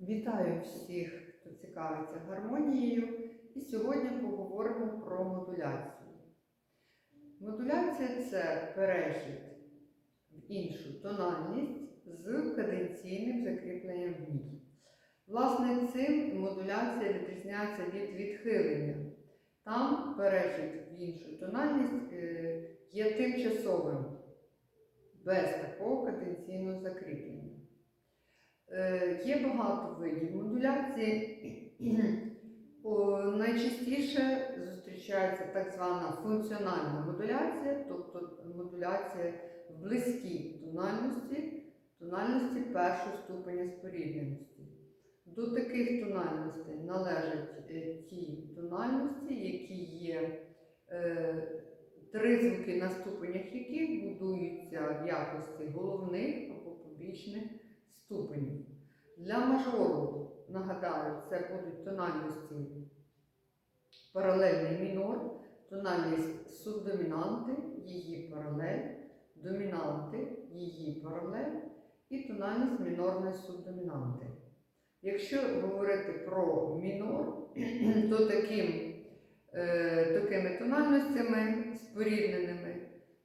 Вітаю всіх, хто цікавиться гармонією, і сьогодні поговоримо про модуляцію. Модуляція це перехід в іншу тональність з каденційним закріпленням в ній. Власне, цим модуляція відрізняється від відхилення. Там перехід в іншу тональність е, є тимчасовим, без такого каденційного закріплення. Е, Є багато видів модуляції. Найчастіше зустрічається так звана функціональна модуляція, тобто модуляція в близькій тональності, тональності першого ступеня спорідненості. До таких тональностей належать е, ті тональності, які є е, три звуки на ступенях яких будуються в якості головних або побічних ступенів. Для мажору, нагадаю, це будуть тональності паралельний мінор, тональність субдомінанти, її паралель, домінанти, її паралель і тональність мінорної субдомінанти. Якщо говорити про мінор, то таким, е, такими тональностями спорідненими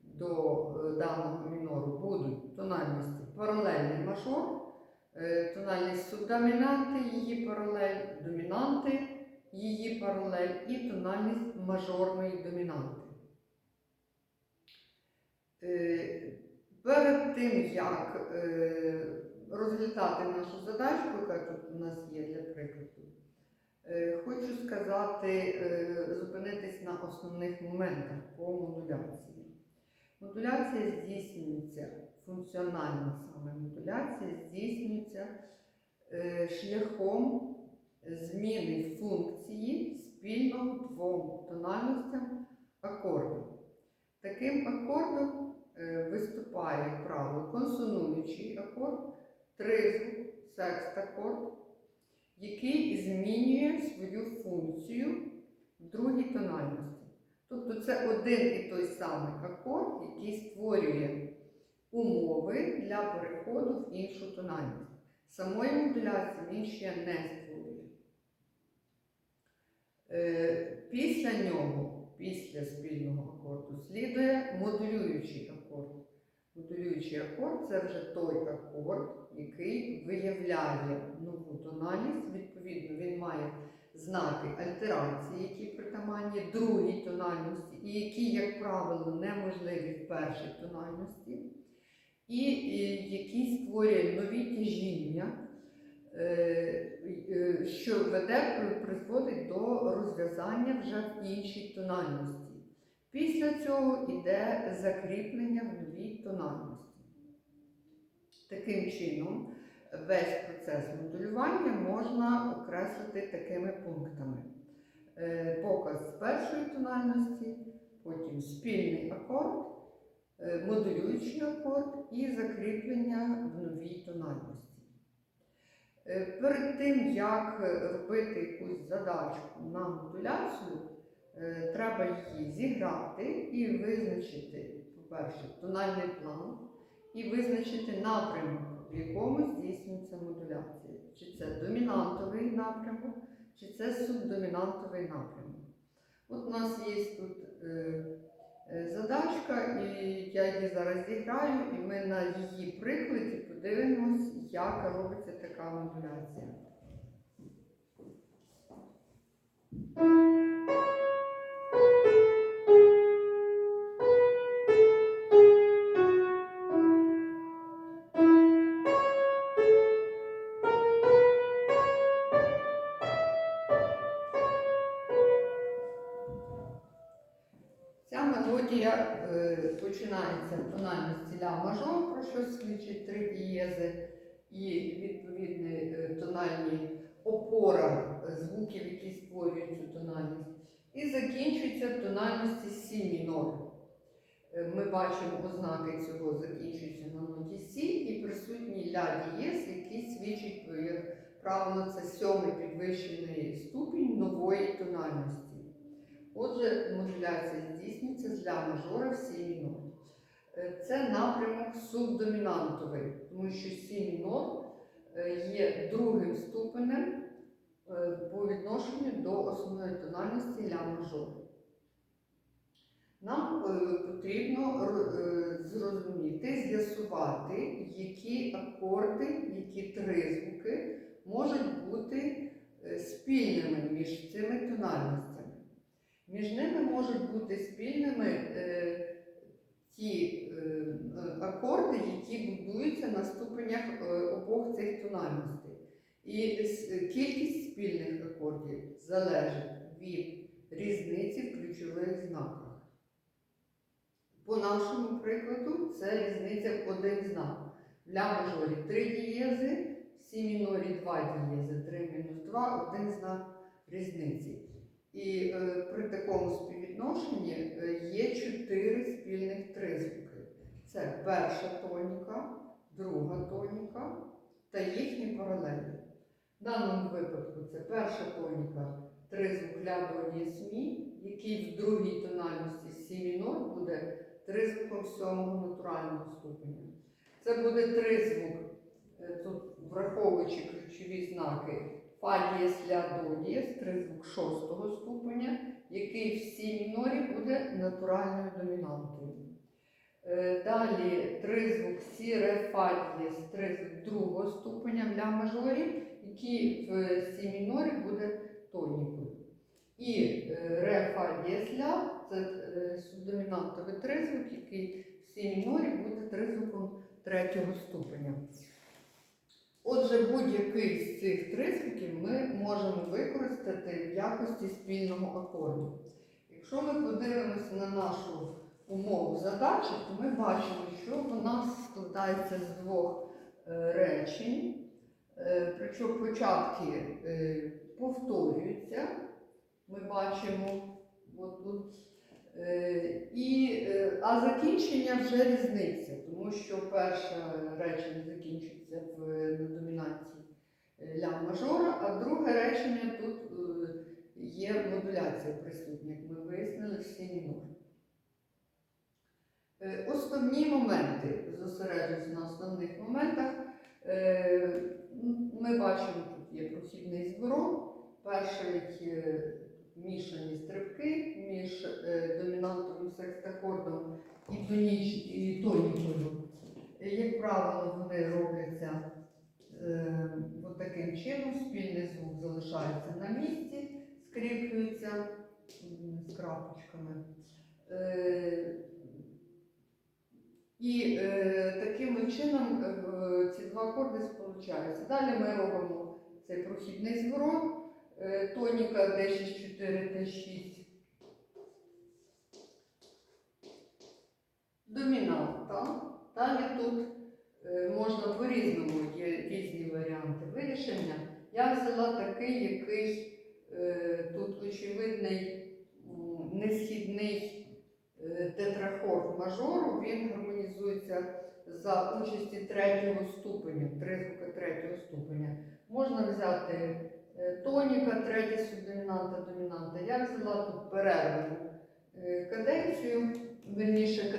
до е, даного мінору будуть тональності паралельний мажор, е, тональність субдомінанти, її паралель, домінанти, її паралель і тональність мажорної домінанти. Е, Перед тим, як е, розглядати нашу задачку, яка тут у нас є для прикладу, е, хочу сказати, е, зупинитись на основних моментах по модуляції. Модуляція здійснюється, функціональна саме модуляція здійснюється е, шляхом зміни функції спільно двом тональностям акорду. Таким акордом е, виступає, як консонуючий акорд, тризвук, секст-акорд, який змінює свою функцію в другій тональності. Тобто це один і той самий акорд, який створює умови для переходу в іншу тональність. Самої модуляції він ще не створює. Е, Після нього, після спільного акорду, слідує модулюючий акорд. Модулюючий акорд це вже той акорд, який виявляє нову тональність. Відповідно, він має знаки альтерації, які притаманні другій тональності, і які, як правило, неможливі в першій тональності, і, і який створює нові тяжіння, е, е, що веде, призводить до розв'язання вже в іншій тональності. Після цього йде закріплення в новій тональності. Таким чином, весь процес модулювання можна окреслити такими пунктами: Е, показ першої тональності, потім спільний акорд, е, модулюючий акорд і закріплення в новій тональності. Е, Перед тим, як робити якусь задачку на модуляцію, треба її зіграти і визначити, по-перше, тональний план, і визначити напрямок, в якому здійснюється модуляція. Чи це домінантовий напрямок, чи це субдомінантовий напрямок. От у нас є тут е, е, задачка, і я її зараз зіграю, і ми на її прикладі подивимось, як робиться така модуляція. Мелодія е, починається в тональності ля мажор, про що свідчить три дієзи, і відповідні е, тональні опора звуків, які створюють цю тональність, і закінчується в тональності сі мінор. Е, Ми бачимо ознаки цього закінчується на ноті Сі і присутній ля дієз, який свідчить, е, як правило, це сьомий підвищений ступінь нової тональності. Отже, модуляція здійснюється з ля мажора в сі мінор. Е, Це напрямок субдомінантовий, тому що сі мінор е, є другим ступенем е, по відношенню до основної тональності ля мажор. Нам потрібно зрозуміти, з'ясувати, які акорди, які тризвуки можуть бути спільними між цими тональностями. Між ними можуть бути спільними е, ті е, акорди, які будуються на ступенях е, обох цих тональностей. І кількість спільних акордів залежить від різниці в ключових знаках. По нашому прикладу це різниця в один знак. В ля мажорі 3 дієзи, в сі мінорі 2 дієзи, 3 мінус 2, один знак різниці. І е, при такому співвідношенні е, є чотири спільних тризвуки. Це перша тоніка, друга тоніка та їхні паралелі. В даному випадку це перша тоніка тризвук ля до дієс який в другій тональності сі мінор буде тризвуком сьомого натурального ступеня. Це буде тризвук, е, тут враховуючи ключові знаки фа дієс ля до дієс, тризвук шостого ступеня, який в сі мінорі буде натуральною домінантою. Е, Далі тризвук сі ре фа дієс, тризвук другого ступеня ля мажорі, який в сі мінорі буде тонікою. І е, ре фа дієс ля це е, субдомінантовий тризвук, який в сі мінорі буде тризвуком третього ступеня. Отже, будь-який з цих тризвуків ми можемо використати в якості спільного акорду. Якщо ми подивимося на нашу умову задачі, то ми бачимо, що вона складається з двох е, речень, Е, причому початки е, повторюються. Ми бачимо от. Е, І, а закінчення вже різниця, тому що перше речення закінчується в на домінації е, ля мажора, а друге речення тут е, є модуляція присутня, як ми вияснили в сі. Е, Основні моменти зосереджуються на основних моментах. Е, Ми бачимо, тут є прохідний зворот, перший е, мішані стрибки між е, домінантовим секстакордом і, тоніч, і тонікою. Е, Як правило, вони робляться е, таким чином, спільний звук залишається на місці, скріплюється з крапочками. Е, і е, таким чином е, ці два акорди сполучаються. Далі ми робимо цей прохідний зворот, е, тоніка D64, T6. Домінанта. Далі тут можна по-різному, є різні варіанти вирішення. Я взяла такий, який е, тут очевидний несхідний е, тетрахорд мажору, він гармонізується за участі третього ступеня, тризвука третього ступеня. Можна взяти е, тоніка, третя субдомінанта, домінанта. Я взяла тут перервану е, каденцію, верніше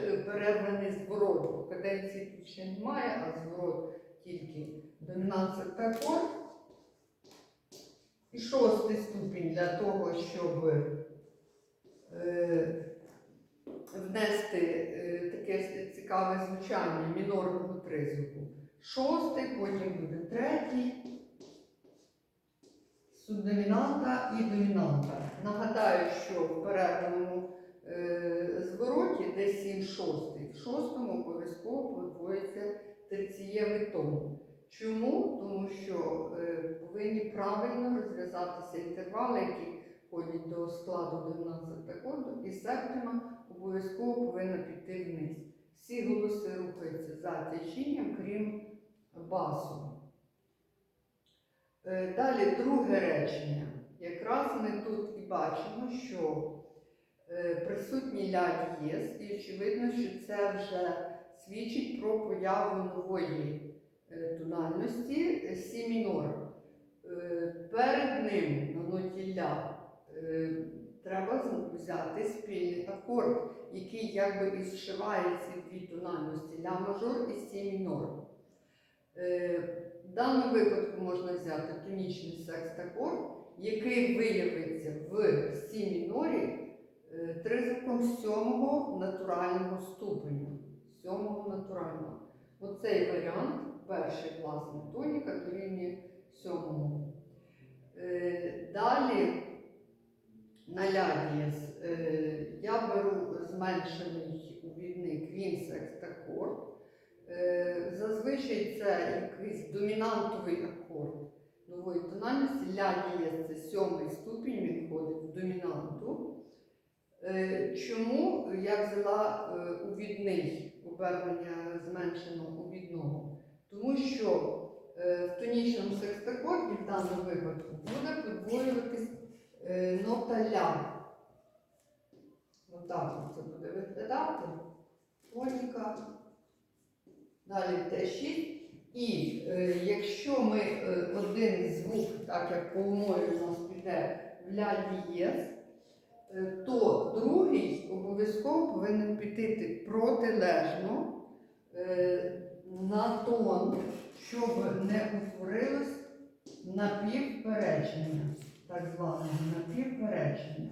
зворот, тут ще немає, а зворот тільки домінант септакорд. І шостий ступінь для того, щоб е, внести е, таке цікаве звучання мінорного тризвуку. Шостий, потім буде третій, субдомінанта і домінанта. Нагадаю, що в перерваному е, де 7 шостий, в шостому обов'язково подвоїться терцієвий тон. Чому? Тому що е, повинні правильно розв'язатися інтервали, які входять до складу 19 акорду, і септима обов'язково повинна піти вниз. Всі голоси рухаються за течінням, крім басу. Е, Далі друге речення. Якраз ми тут і бачимо, що 5 є, і очевидно, що це вже свідчить про появу нової е, тональності Сі мінор. Е, перед ним на ноті ля е, треба взяти спільний акорд, який якби і зшиває ці дві тональності ля мажор і Сі мінор. В даному випадку можна взяти тонічний секст акорд, який виявиться в Сі мінорі тризубком сьомого натурального ступеня. Сьомого натурального. Оцей варіант, перший власне тоніка дорівнює сьомому. Е, Далі на лядієс е, я беру зменшений увідник він секстакорд. Е, Зазвичай це якийсь домінантовий акорд нової тональності. Ля дієс це сьомий ступінь, він входить в домінанту. Е, Чому я взяла увідний обернення зменшеного увідного? Тому що е, в тонічному секстакорді в даному випадку буде подвоюватись е, нота ля. Отак от це буде виглядати. Тоніка. Далі Т6. І е, якщо ми е, один звук, так як по умові у нас піде в ля дієс, то другий обов'язково повинен піти протилежно е, на тон, щоб не утворилось напівперечення, так зване напівперечення.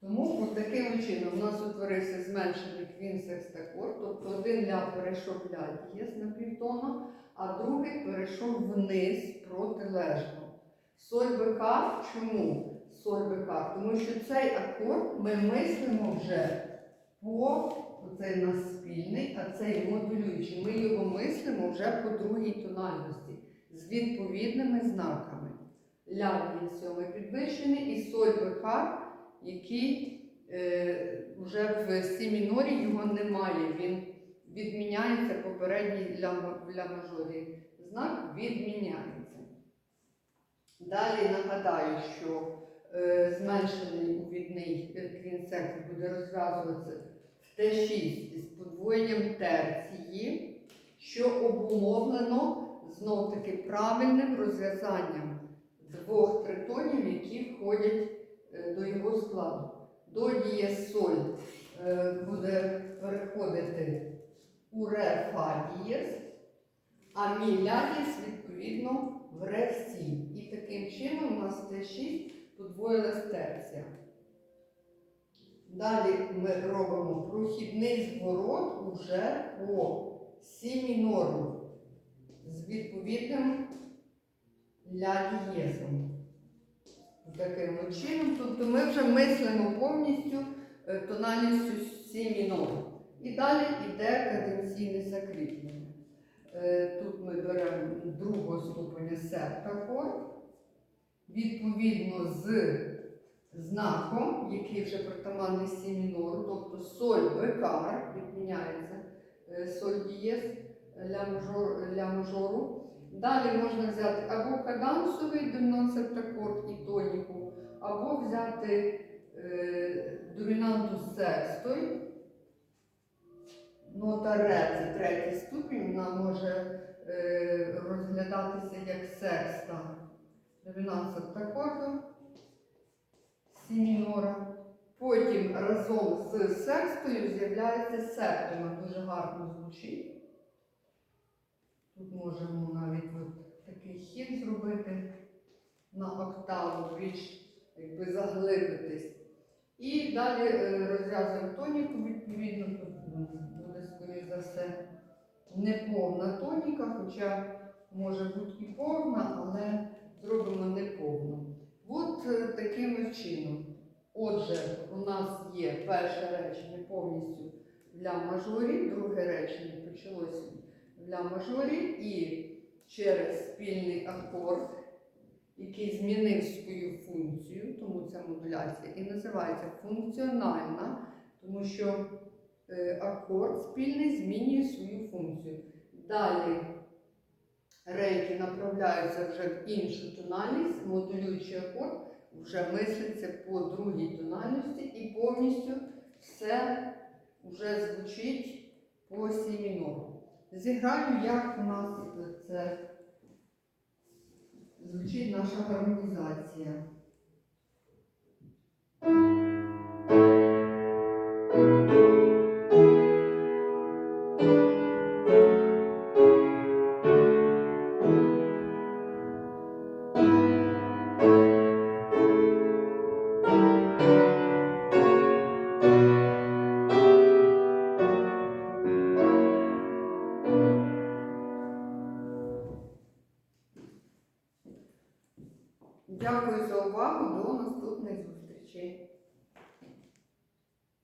Тому от таким чином у нас утворився зменшений квінсекстакорд, тобто один ля перейшов ля на півтона, а другий перейшов вниз протилежно. Соль бекар чому соль? Тому що цей акорд ми мислимо вже по оцей у нас спільний, а цей модулюючий. Ми його мислимо вже по другій тональності з відповідними знаками. Ля він сьомий підвищений і соль бекар який е, вже в сі мінорі його немає. Він відміняється попередній ля, м- ля мажорі. Знак відміняється. Далі нагадаю, що зменшений увідний квінсекс буде розв'язуватися в Т6 з подвоєнням терції, що обумовлено знов таки правильним розв'язанням двох тритонів, які входять е, до його складу. До дієс соль е, буде переходити у ре фа дієс, а мі відповідно в ре сі. І таким чином у нас Т6 подвоїлась терція. Далі ми робимо прохідний зворот уже по сі мінору з відповідним ля дієзом. Таким чином. Тобто ми вже мислимо повністю е, тональністю сі мінору. І далі йде каденційне закріплення. Е, Тут ми беремо другого ступеня септакорд, відповідно з знаком, який вже притаманний сі мінору, тобто соль бекар, відміняється е, соль дієс ля, мажор, ля мажору. Далі можна взяти або кадансовий домінант і тоніку, або взяти е, домінанту секстою. Нота ре це третій ступінь, вона може е, розглядатися як секста. Домінант септакорду сі мінора. Потім разом з секстою з'являється септима, дуже гарно звучить. Тут можемо навіть от такий хід зробити на октаву, більш якби заглибитись. І далі е, розв'язуємо тоніку, відповідно, тут буде, скоріш за все, неповна тоніка, хоча може бути і повна, але зробимо неповну. От е, таким чином. Отже, у нас є перше речення повністю для мажорі, друге речення почалося для мажорі і через спільний акорд, який змінив свою функцію, тому ця модуляція і називається функціональна, тому що е, акорд спільний змінює свою функцію. Далі рейки направляються вже в іншу тональність, модулюючий акорд вже мислиться по другій тональності і повністю все вже звучить по сі мінору. Зіграю, як у нас це звучить наша гармонізація.